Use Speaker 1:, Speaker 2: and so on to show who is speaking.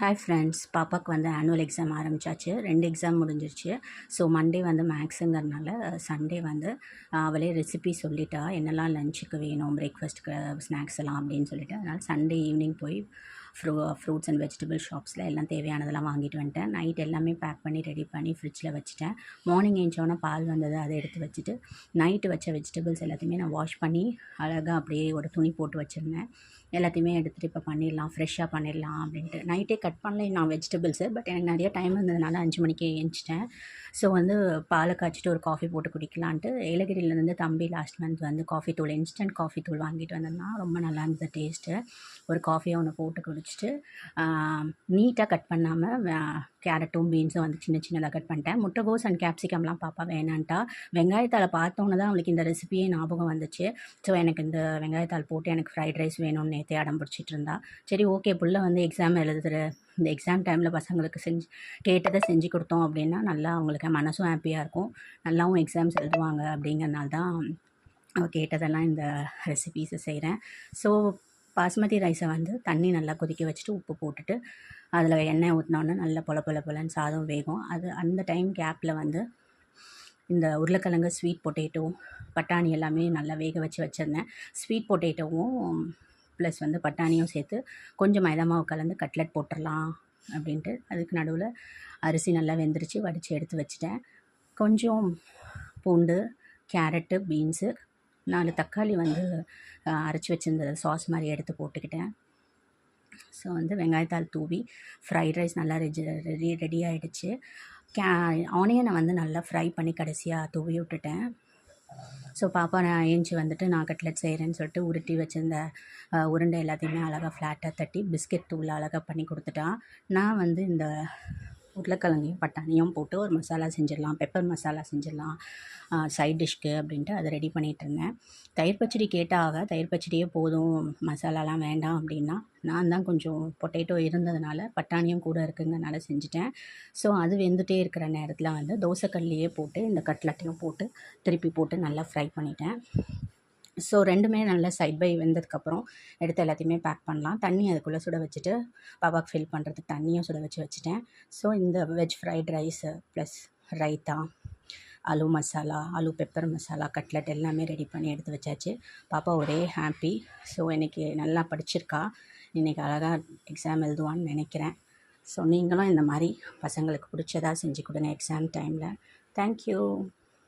Speaker 1: Hi friends பாப்பாவுக்கு வந்து annual exam ஆரம்பிச்சாச்சு. ரெண்டு எக்ஸாம் முடிஞ்சிருச்சு. ஸோ மண்டே வந்து மேக்ஸுங்கிறதுனால சண்டே வந்து அவளே ரெசிபி சொல்லிட்டா என்னெல்லாம் லஞ்சுக்கு வேணும் பிரேக்ஃபாஸ்ட்டுக்கு ஸ்நாக்ஸ் எல்லாம் அப்படின்னு சொல்லிட்டு அதனால் சண்டே ஈவினிங் போய் ஃப்ரூ ஃப்ரூட்ஸ் அண்ட் வெஜிடபிள் ஷாப்ஸில் எல்லாம் தேவையானதெல்லாம் வாங்கிட்டு வந்துட்டேன். நைட் எல்லாமே பேக் பண்ணி ரெடி பண்ணி ஃப்ரிட்ஜில் வச்சுட்டேன். மார்னிங் ஏஞ்சோன்னா பால் வந்தது அதை எடுத்து வச்சுட்டு நைட்டு வச்ச வெஜிடபிள்ஸ் எல்லாத்தையுமே நான் வாஷ் பண்ணி அழகாக அப்படியே ஒரு துணி போட்டு வச்சுருந்தேன். எல்லாத்தையுமே எடுத்துகிட்டு இப்போ பண்ணிடலாம் ஃப்ரெஷ்ஷாக பண்ணிடலாம் அப்படின்ட்டு. நைட்டே கட் பண்ணல நான் வெஜிடபிள்ஸு பட் எனக்கு நிறைய டைம் இருந்ததுனால அஞ்சு மணிக்கே ஏஞ்சிட்டேன். ஸோ வந்து பாலை காய்ச்சிட்டு ஒரு காஃபி போட்டு குடிக்கலான்ட்டு ஏலகிரியிலேருந்து தம்பி லாஸ்ட் மந்த் வந்து காஃபி தூள் இன்ஸ்டன்ட் காஃபி தூள் வாங்கிட்டு வந்திருந்தான் ரொம்ப நல்லா இருந்தது டேஸ்ட்டு ஒரு காஃபியை ஒன்று போட்டு வச்சுட்டு நீட்டாக கட் பண்ணாமல் கேரட்டும் பீன்ஸும் வந்து சின்ன சின்னதாக கட் பண்ணிட்டேன். முட்டைகோஸ் அண்ட் கேப்சிகம்லாம் பாப்பா வேணான்ட்டா. வெங்காயத்தால் பார்த்தோன்னே தான் அவளுக்கு இந்த ரெசிபியே ஞாபகம் வந்துச்சு. ஸோ எனக்கு இந்த வெங்காயத்தால் போட்டு எனக்கு ஃப்ரைட் ரைஸ் வேணும்னு நேற்றே அடம் பிடிச்சிட்டு இருந்தா. சரி ஓகே புள்ள வந்து எக்ஸாம் எழுதுகிற இந்த எக்ஸாம் டைமில் பசங்களுக்கு செஞ்சு கேட்டதை செஞ்சு கொடுத்தோம் அப்படின்னா நல்லா அவங்களுக்கு மனசும் ஹாப்பியாக இருக்கும். நல்லாவும் எக்ஸாம்ஸ் எழுதுவாங்க அப்படிங்கிறனால தான் கேட்டதெல்லாம் இந்த ரெசிபீஸை செய்கிறேன் ஸோ பாஸ்மதி ரைஸை வந்து தண்ணி நல்லா கொதிக்க வச்சுட்டு உப்பு போட்டுட்டு அதில் எண்ணெய் ஊற்றினோன்னே நல்லா பொல பொல பொலன்னு சாதம் வேகும். அது அந்த டைம் கேப்பில் வந்து இந்த உருளைக்கிழங்கு ஸ்வீட் பொட்டேட்டோ பட்டாணி எல்லாமே நல்லா வேக வச்சு வச்சுருந்தேன். ஸ்வீட் பொட்டேட்டோவும் ப்ளஸ் வந்து பட்டாணியும் சேர்த்து கொஞ்சம் மைதா மாவு கலந்து கட்லெட் போட்டுடலாம் அப்படின்ட்டு அதுக்கு நடுவில் அரிசி நல்லா வெந்துருச்சு வடித்து எடுத்து வச்சுட்டேன். கொஞ்சம் பூண்டு கேரட்டு பீன்ஸு நாலு தக்காளி வந்து அரைச்சி வச்சிருந்த சாஸ் மாதிரி எடுத்து போட்டுக்கிட்டேன். ஸோ வந்து வெங்காயத்தால் தூவி ஃப்ரைட் ரைஸ் நல்லா ரெஜி ரெடி ரெடி ஆகிடுச்சு கே ஆனியனை வந்து நல்லா ஃப்ரை பண்ணி கடைசியாக தூவி விட்டுட்டேன். ஸோ பாப்பா நான் ஏஞ்சி வந்துட்டு நான் கட்லெட் செய்கிறேன்னு சொல்லிட்டு உருட்டி வச்சிருந்த உருண்டை எல்லாத்தையுமே அழகாக ஃப்ளாட்டாக தட்டி பிஸ்கெட் தூள் அழகாக பண்ணி கொடுத்துட்டான் நான் வந்து இந்த உருளைக்கிழங்கையும் பட்டாணியும் போட்டு ஒரு மசாலா செஞ்சிடலாம். பெப்பர் மசாலா செஞ்சிடலாம். சைட் டிஷ்க்கு அப்படின்ட்டு அதை ரெடி பண்ணிகிட்டு இருந்தேன். தயிர் பச்சடி கேட்டாக தயிர் பச்சடியே போதும் மசாலாலாம் வேண்டாம் அப்படின்னா நான் தான் கொஞ்சம் பொட்டேட்டோ இருந்ததுனால பட்டாணியும் கூட இருக்குங்கனால செஞ்சுட்டேன். ஸோ அது வெந்துட்டே இருக்கிற நேரத்தில் வந்து தோசைக்கல்லையே போட்டு இந்த கட்லட்டையும் போட்டு திருப்பி போட்டு நல்லா ஃப்ரை பண்ணிட்டேன். ஸோ ரெண்டுமே நல்லா சைட் பை வெந்ததுக்கப்புறம் எடுத்து எல்லாத்தையுமே பேக் பண்ணலாம். தண்ணி அதுக்குள்ளே சுட வச்சுட்டு பாப்பாவுக்கு ஃபில் பண்ணுறதுக்கு தண்ணியும் சுட வச்சு வச்சுட்டேன். ஸோ இந்த veg fried rice plus raita aloo masala aloo pepper masala cutlet எல்லாமே ரெடி பண்ணி எடுத்து வச்சாச்சு. பாப்பா ஒரே ஹாப்பி ஸோ இன்றைக்கி நல்லா படிச்சிருக்கா. இன்றைக்கி அழகாக எக்ஸாம் எழுதுவான்னு நினைக்கிறேன். ஸோ நீங்களும் இந்த மாதிரி பசங்களுக்கு பிடிச்சதாக செஞ்சு கொடுங்க எக்ஸாம் டைமில் தேங்க்யூ